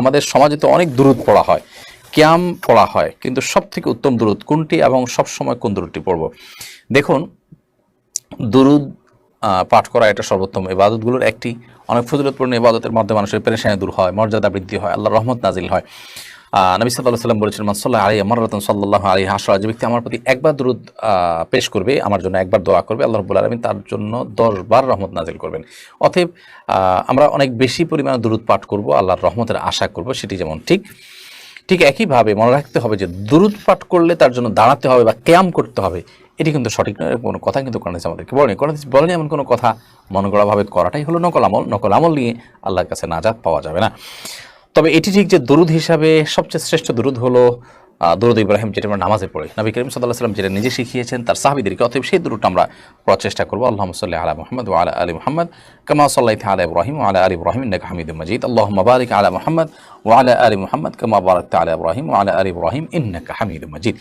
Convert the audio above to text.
আমাদের সমাজে তো অনেক দূরত পড়া হয়, ক্যাম পড়া হয়, কিন্তু সব থেকে উত্তম দূরত কোনটি এবং সব সময় কোন দূরটি পড়ব? দেখুন, দুরুদ পাঠ করা এটা সর্বোত্তম ইবাদতগুলোর একটি। অনেক ফজলতপূর্ণ ইবাদতের মাধ্যমে মানুষের পেরেশানি দূর হয়, মর্যাদা বৃদ্ধি হয় আল্লাহ রহমত নাজিল হয়। নবী সাল্লাহ সাল্লাম বলেছেন মাসাল্লাহ আলী আমার রতন সাল্লাহ আলী হাসরা যে ব্যক্তি আমার প্রতি একবার দুরুদ পেশ করবে, আমার জন্য একবার দোয়া করবে, আল্লাহ রব্বুল আলমিন তার জন্য দশবার রহমত নাজিল করবেন। অতএব আমরা অনেক বেশি পরিমাণে দুরুদ পাঠ করব, আল্লাহর রহমতের আশা করব, সেটি যেমন ঠিক ঠিক একইভাবে মনে রাখতে হবে যে দুরুদ পাঠ করলে তার জন্য দাঁড়াতে হবে বা ক্যাম করতে হবে, এটি কিন্তু সঠিক নয় কোনো কথা কিন্তু কোরআন আমাদেরকে বলেনি। কোরআন বলেনি এমন কোনো কথা মনগড়াভাবে করাটাই হলো নকল আমল নকল আমল নিয়ে আল্লাহর কাছে নাজাত পাওয়া যাবে না। তবে এটি ঠিক যে দুরুদ হিসাবে সবচেয়ে শ্রেষ্ঠ দুরুদ হলো দরুদ ইব্রাহিম, যেটা আমরা নামাজে পড়ি। নবী করিম সাল্লাহ সাল্লাম যেটা নিজে শিখিয়েছেন, তার সাহাবিদেরকে, অতএব সেই দরুদটা আমরা প্রচেষ্টা করব। আল্লাহ সাল্লাহ আলা মোহাম্মদ আলা আলী মোহাম্মদ, কামা সাল্লাহ আলা ইব্রাহিম আলা আলী ইব্রাহিম নেক হামিদ মজিদ। আল্লাহ মবারিক আলা মোহাম্মদ আলা আলী মোহাম্মদ, কামা বারাক আলা ইব্রাহিম আলা আলী ইব্রাহিম ইন্নাক হামিদ মজিদ।